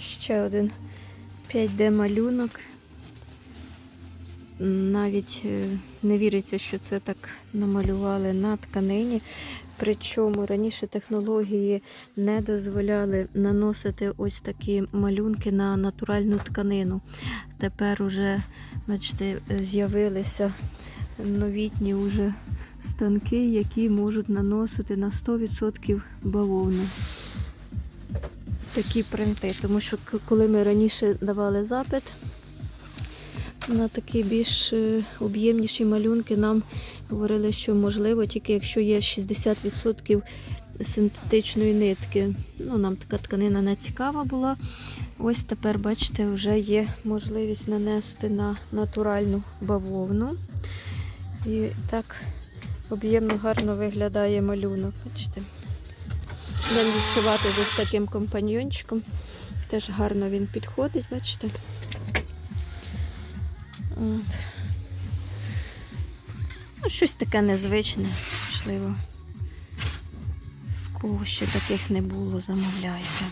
Ще один 5D малюнок. Навіть е, не віриться, що це так намалювали на тканині. Причому раніше технології не дозволяли наносити ось такі малюнки на натуральну тканину. Тепер уже, бачите, з'явилися новітні уже станки, які можуть наносити на 100% бавовну. Такі принти, тому що коли ми раніше давали запит на такі більш е, об'ємніші малюнки, нам говорили, що можливо тільки якщо є 60% синтетичної нитки. Ну, нам така тканина не цікава була. Ось тепер, бачите, вже є можливість нанести на натуральну бавовну. І так об'ємно гарно виглядає малюнок. Бачите? Будемо відшивати вже з таким компаньйончиком. Теж гарно він підходить, бачите. От. Ну, щось таке незвичне, можливо. В кого ще таких не було, замовляйте.